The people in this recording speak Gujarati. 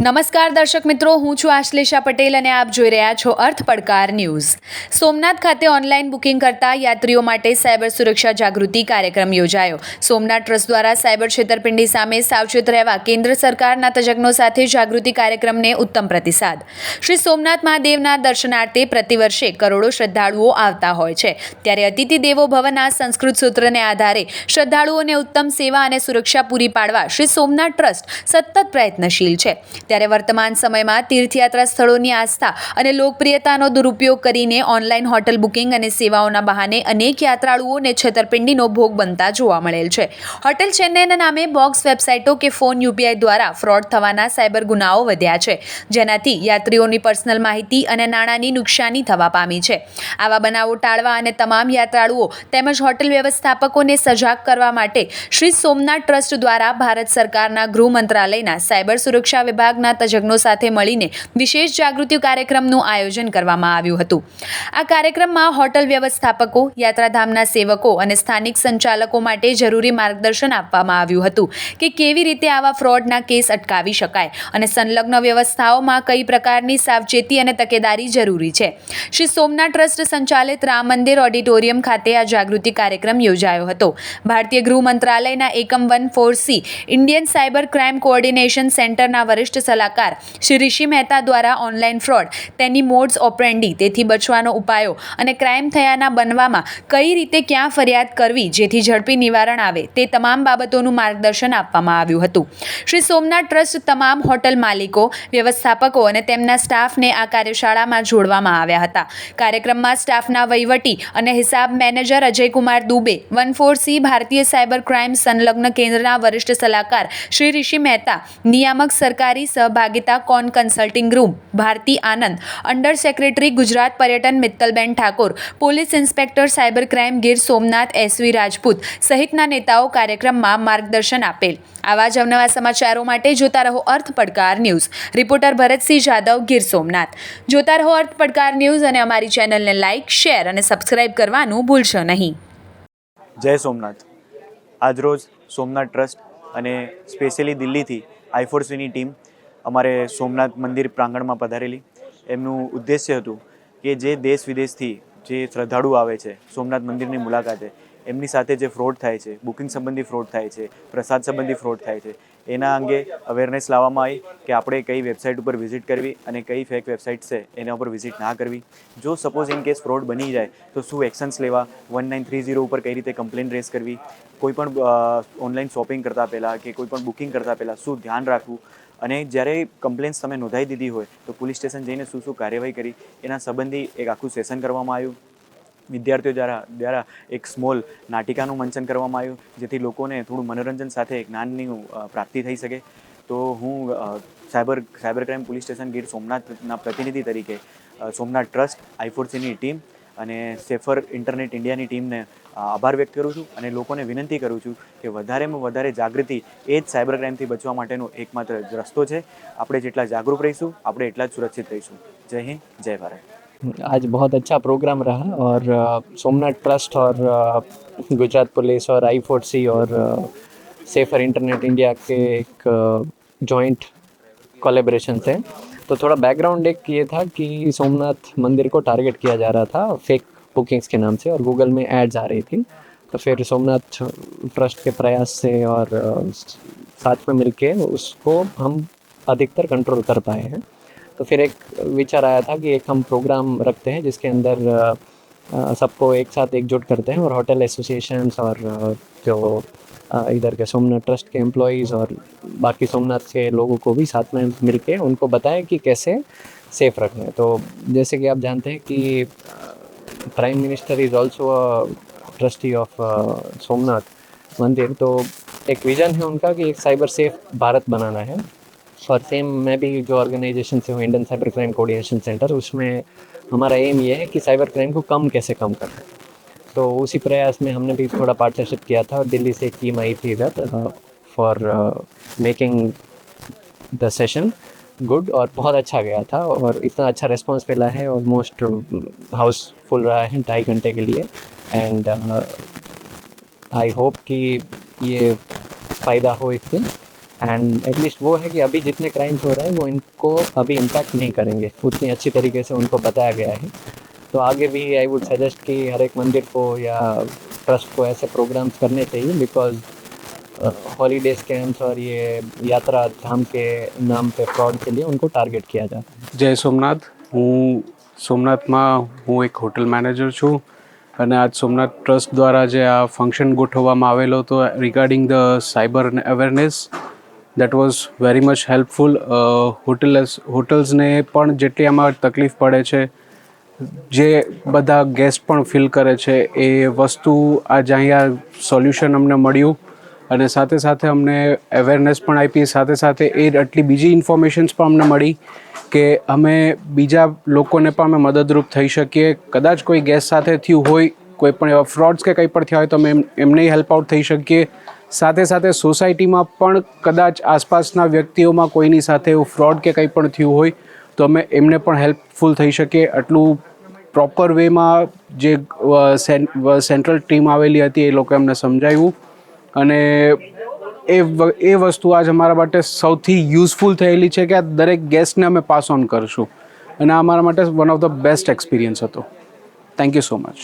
નમસ્કાર દર્શક મિત્રો, હું છું આશ્લેષા પટેલ અને આપ જોઈ રહ્યા છો અર્થ પડકાર ન્યૂઝ. સોમનાથ ખાતે ઓનલાઈન બુકિંગ કરતા યાત્રીઓ માટે સાયબર સુરક્ષા જાગૃતિ કાર્યક્રમ યોજાયો. સોમનાથ ટ્રસ્ટ દ્વારા સાયબર છેતરપિંડી સામે સાવચેત રહેવા કેન્દ્ર સરકારના તજજ્ઞો સાથે જાગૃતિ કાર્યક્રમને ઉત્તમ પ્રતિસાદ. શ્રી સોમનાથ મહાદેવના દર્શનાર્થે પ્રતિવર્ષે કરોડો શ્રદ્ધાળુઓ આવતા હોય છે. ત્યારે અતિથિ દેવો ભવના સંસ્કૃત સૂત્રને આધારે શ્રદ્ધાળુઓને ઉત્તમ સેવા અને સુરક્ષા પૂરી પાડવા શ્રી સોમનાથ ટ્રસ્ટ સતત પ્રયત્નશીલ છે. ત્યારે વર્તમાન સમયમાં તીર્થયાત્રા સ્થળોની આસ્થા અને લોકપ્રિયતાનો દુરુપયોગ કરીને ઓનલાઈન હોટલ બુકિંગ અને સેવાઓના બહાને અનેક યાત્રાળુઓને છેતરપિંડીનો ભોગ બનતા જોવા મળેલ છે. હોટેલ ચેન્નઈના નામે બોક્સ વેબસાઇટો કે ફોન યુપીઆઈ દ્વારા ફ્રોડ થવાના સાયબર ગુનાઓ વધ્યા છે, જેનાથી યાત્રીઓની પર્સનલ માહિતી અને નાણાંની નુકસાની થવા પામી છે. આવા બનાવો ટાળવા અને તમામ યાત્રાળુઓ તેમજ હોટેલ વ્યવસ્થાપકોને સજાગ કરવા માટે શ્રી સોમનાથ ટ્રસ્ટ દ્વારા ભારત સરકારના ગૃહ મંત્રાલયના સાયબર સુરક્ષા વિભાગના તજજ્ઞો સાથે મળીને વિશેષ જાગૃતિ કાર્યક્રમનું આયોજન કરવામાં આવ્યું હતું. આ કાર્યક્રમમાં હોટલ વ્યવસ્થાપકો, યાત્રાધામના સેવકો અને સ્થાનિક સંચાલકો માટે જરૂરી માર્ગદર્શન આપવામાં આવ્યું હતું કે કેવી રીતે આવા ફ્રોડના કેસ અટકાવી શકાય અને સંલગ્ન વ્યવસ્થાઓમાં કઈ પ્રકારની સાવચેતી અને તકેદારી જરૂરી છે. શ્રી સોમનાથ ટ્રસ્ટ સંચાલિત રામ મંદિર ઓડિટોરિયમ ખાતે આ જાગૃતિ કાર્યક્રમ યોજાયો હતો. ભારતીય ગૃહ મંત્રાલયના એકમ one four C, Indian cyber crime coordination સેન્ટરના વરિષ્ઠ સલાહકાર શ્રી ઋષિ મહેતા દ્વારા ઓનલાઈન ફ્રોડ. તેની મોડ્સ ઓપરેન્ડી, તેથી બચવાનો ઉપાયો અને ક્રાઇમ થયાના બનવામાં કઈ રીતે ક્યાં ફરિયાદ કરવી જેથી ઝડપી નિવારણ આવે તે તમામ બાબતોનું માર્ગદર્શન આપવામાં આવ્યું હતું. શ્રી સોમનાથ ટ્રસ્ટ તમામ હોટલ માલિકો, વ્યવસ્થાપકો અને તેમના સ્ટાફને આ કાર્યશાળામાં જોડવામાં આવ્યા હતા. કાર્યક્રમમાં સ્ટાફના વહીવટી અને હિસાબ manager Ajaykumar Dubey, one four C ભારતીય સાયબર ક્રાઇમ સંલગ્ન કેન્દ્રના વરિષ્ઠ સલાહકાર શ્રી ઋષિ મહેતા, નિયામક સરકારી સહભાગિતા Koan consulting room, Bharati Anand, under secretary Gujarat પર્યટન મિત્તલબેન Thakor, police inspector cyber crime Gir Somnath S V Rajput સહિતના નેતાઓ કાર્યક્રમમાં માર્ગદર્શન આપેલ. આવા જ અવનવા સમાચારો માટે જોતા રહો અર્થ પડકાર ન્યૂઝ. રિપોર્ટર ભરતસિંહ જાદવ ગીર સોમનાથ. જોતા રહો અર્થ પડકાર ન્યૂઝ અને અમારી ચેનલને લાઇક, શેર અને સબસ્ક્રાઇબ કરવાનું ભૂલશો નહીં. જય સોમનાથ. આજરોજ સોમનાથ ટ્રસ્ટ અને સ્પેશિયલી દિલ્હીથી આઈફોર્સીની ટીમ અમારે સોમનાથ મંદિર પ્રાંગણમાં પધારેલી. એમનું ઉદ્દેશ્ય હતું કે જે દેશ વિદેશથી જે શ્રદ્ધાળુ આવે છે સોમનાથ મંદિરની મુલાકાતે, એમની સાથે જે ફ્રોડ થાય છે, બુકિંગ સંબંધી ફ્રોડ થાય છે, પ્રસાદ સંબંધી ફ્રોડ થાય છે, એના અંગે અવેરનેસ લાવવામાં આવી કે આપણે કઈ વેબસાઇટ ઉપર વિઝિટ કરવી અને કઈ ફેક વેબસાઇટ છે એના ઉપર વિઝિટ ના કરવી. જો સપોઝ ઇન કેસ ફ્રોડ બની જાય, તો શું એક્શન્સ લેવા? વન નાઇન થ્રી ઝીરો ઉપર કઈ રીતે કમ્પ્લેન રેસ કરવી? કોઈ પણ ઓનલાઈન શોપિંગ કરતાં પહેલાં કે કોઈ પણ બુકિંગ કરતાં પહેલાં શું ધ્યાન રાખવું? અને જ્યારે કમ્પ્લેન્સ તમે નોંધાવી દીધી હોય, તો પોલીસ સ્ટેશન જઈને શું શું કાર્યવાહી કરી? એના સંબંધી એક આખું સેશન કરવામાં આવ્યું. વિદ્યાર્થીઓ દ્વારા દ્વારા એક સ્મોલ નાટિકાનું મંચન કરવામાં આવ્યું, જેથી લોકોને થોડું મનોરંજન સાથે જ્ઞાનની પ્રાપ્તિ થઈ શકે. તો હું cyber cyber crime police station Gir સોમનાથના પ્રતિનિધિ તરીકે સોમનાથ ટ્રસ્ટ આઈફોરસીની ટીમ અને સેફર ઇન્ટરનેટ ઇન્ડિયાની ટીમને અ, આભાર વ્યક્ત કરું છું અને લોકોને વિનંતી કરું છું કે વધારેમાં વધારે જાગૃતિ એ જ સાયબર ક્રાઇમથી બચવા માટેનો એકમાત્ર જ રસ્તો છે આપણે જેટલા જાગૃત રહીશું આપણે એટલા જ સુરક્ષિત રહીશું જય હિન્દ જય ભારત आज बहुत अच्छा प्रोग्राम रहा और अ, सोमनाथ ट्रस्ट और अ, गुजरात पुलिस और आई फोर सी और अ, सेफर इंटरनेट इंडिया के एक जॉइंट कोलेब्रेशन थे तो थोड़ा बैकग्राउंड एक ये था कि सोमनाथ मंदिर को टारगेट किया जा रहा था फेक बुकिंग्स के नाम से और गूगल में एड्स आ रही थी। तो फिर सोमनाथ ट्रस्ट के प्रयास से और साथ में मिलके उसको हम अधिकतर कंट्रोल कर पाए हैं। तो फिर एक विचार आया था कि एक हम प्रोग्राम रखते हैं जिसके अंदर सबको एक साथ एकजुट करते हैं और होटल एसोसिएशंस और जो इधर के सोमनाथ ट्रस्ट के एम्प्लॉयज़ और बाकी सोमनाथ के लोगों को भी साथ में मिलके उनको बताएँ कि कैसे सेफ़ रखें। तो जैसे कि आप जानते हैं कि prime minister is also trustee of Somnath mandir. तो एक विज़न है उनका कि एक साइबर सेफ़ भारत बनाना है। और सेम मैं भी जो ऑर्गेनाइजेशन से हूँ Indian cyber crime coordination centre उसमें हमारा एम ये है कि साइबर क्राइम को कम कैसे कम करना है तो उसी प्रयास में हमने भी थोड़ा पार्टनरशिप किया था और दिल्ली से एक टीम आई थी इधर for making the session good और बहुत अच्छा गया था और इतना अच्छा रिस्पांस मिला है ऑलमोस्ट हाउस फुल रहा है ढाई घंटे के लिए एंड आई होप कि ये फ़ायदा हो इससे एंड एटलीस्ट वो है कि अभी जितने क्राइम्स हो रहे हैं वो इनको अभी इम्पैक्ट नहीं करेंगे, उतनी अच्छी तरीके से उनको बताया गया है। तो आगे भी आई वुड सजेस्ट कि हर एक मंदिर को या ट्रस्ट को ऐसे प्रोग्राम्स करने चाहिए बिकॉज हॉलीडे स्कैम्स और ये यात्रा धाम के नाम पे फ्रॉड के लिए उनको टारगेट किया जाता है જય સોમનાથ હું સોમનાથમાં હું એક હોટલ મેનેજર છું અને આજ સોમનાથ ટ્રસ્ટ દ્વારા જે આ ફંક્શન ગોઠવવામાં આવેલો હતો regarding the cyber awareness that was very much helpful hotels હોટલ્સને પણ જેટલી આમાં તકલીફ પડે છે જે બધા ગેસ્ટ પણ ફીલ કરે છે, એ વસ્તુ આજે અહીંયા સોલ્યુશન અમને મળ્યું અને સાથે સાથે અમને અવેરનેસ પણ આપી, સાથે સાથે એ આટલી બીજી ઇન્ફોર્મેશન્સ પણ અમને મળી કે અમે બીજા લોકોને પણ અમે મદદરૂપ થઈ શકીએ. કદાચ કોઈ ગેસ સાથે થયું હોય, કોઈ પણ એવા ફ્રોડ્સ કે કંઈ પણ થયા હોય તો અમે એમ, એમને હેલ્પ આઉટ થઈ શકીએ. સાથે સાથે સોસાયટીમાં પણ કદાચ આસપાસના વ્યક્તિઓમાં કોઈની સાથે એવું ફ્રોડ કે કંઈ પણ થયું હોય તો અમે એમને પણ હેલ્પફુલ થઈ શકીએ. આટલું પ્રોપર વેમાં જે સેન્ટ્રલ ટીમ આવેલી હતી એ લોકો એમને સમજાવ્યું. અને એ એ વસ્તુ આજ અમારા માટે સૌથી યુઝફુલ થયેલી છે કે આ દરેક ગેસ્ટને અમે પાસ ઓન કરશું. અને આ અમારા માટે one of the best experience હતો. Thank you so much